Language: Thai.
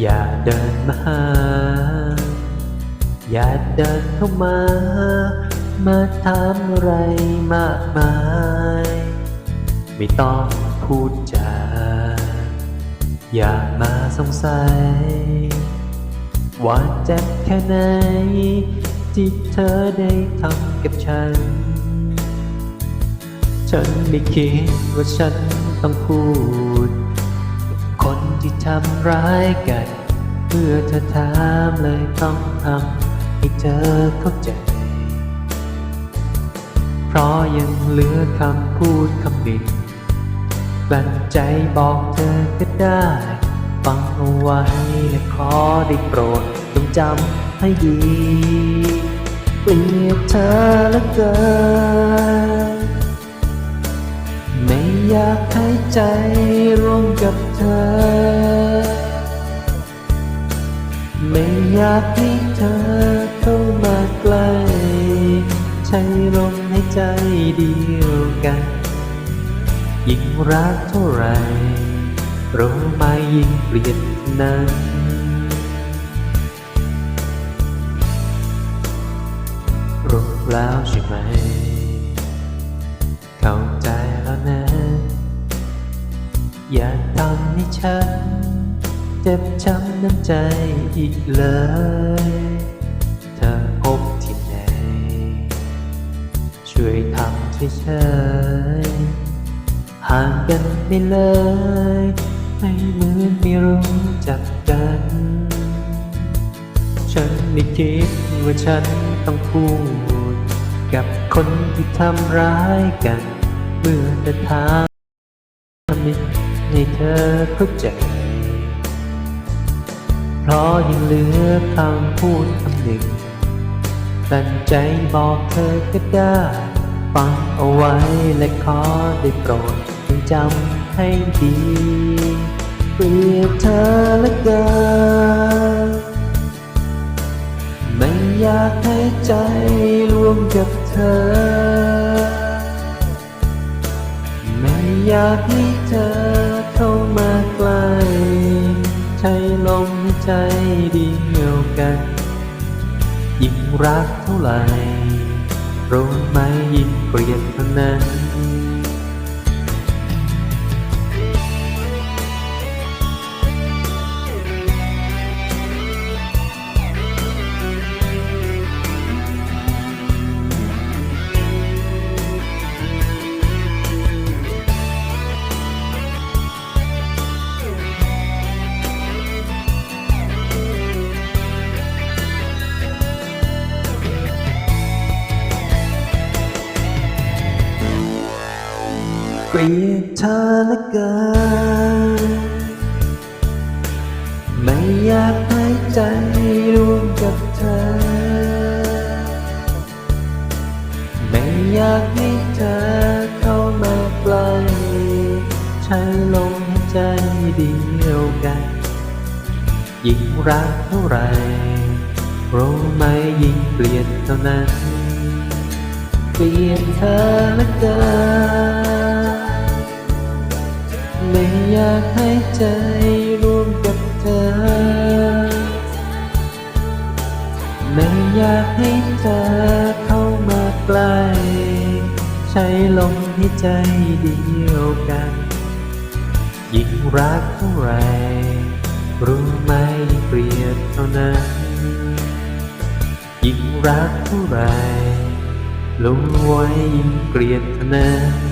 อย่าเดินมาหา อย่าเดินเข้ามา มาถามอะไรมากมาย ไม่ต้องพูดจา อย่ามาสงสัย ว่าเจ็บแค่ไหน ที่เธอได้ทำกับฉัน ฉันไม่คิดว่าฉันต้องพูด คนที่ทำร้ายกันเมื่อเธอถามเลยต้องทำให้เธอเข้าใจ เพราะยังเหลือคำพูดคำหนึ่งกลั้นใจบอกเธอก็ได้ฟังเอาไว้และขอได้โปรดจงจำให้ดีเกลียดเธอเหลือเกินไม่อยากให้ใจร่วมกับ เธอ ไม่อยากให้เธอเข้ามาใกล้ ใช้ลมหายใจเดียวกัน ยิ่งรักเท่าไหรรู้ไหมยิ่งเปลี่ยนนั้นรู้แล้วใช่ไหม เข้าใจแล้วนะ อย่า ทำให้ฉัน เจ็บช้ำน้ำใจอีกเลย เธอพบที่ไหน ช่วยทำเฉยๆห่างกันไปเลย ไม่เหมือนไม่รู้จักกัน ฉันไม่คิดว่าฉันต้องพูด กับคนที่ทำร้ายกัน เมื่อจะถาม อเข้าใจ เพราะยังเหลือคำพูดคำหนึ่งตั้งใจบอกเธอก็ได้ฟังเอาไว้และขอได้โปรดจงจำให้ดีเปรียบเธอเหละเกินไม่อยากให้ใจร่วมกับเธอ ไม่อยากให้เธอ เดียวกัน ยิ่งรักเท่าไหร่รู้ไหมยิ่งเกลียดเท่านั้น เกลียดเธอเหลือเกินไม่อยากให้ใจร่วมกับเธอ ไม่อยากให้เธอเข้ามาใกล้ใช้ลมหายใจเดียวกันยิ่งรักเท่าไหรรู้ไหมยิ่งเกลียดเท่านั้น เกลียดเธอเหลือเกิน ไม่อยากให้ใจร่วมกับเธอ ไม่อยากให้เธอเข้ามาใกล้ใช้ลมหายใจเดียวกัน ยิ่งรักเท่าไร รู้ไหมยิ่งเกลียดเท่านั้น ยิ่งรักเท่าไรรู้ไว้ยิ่งเกลียดเท่านั้น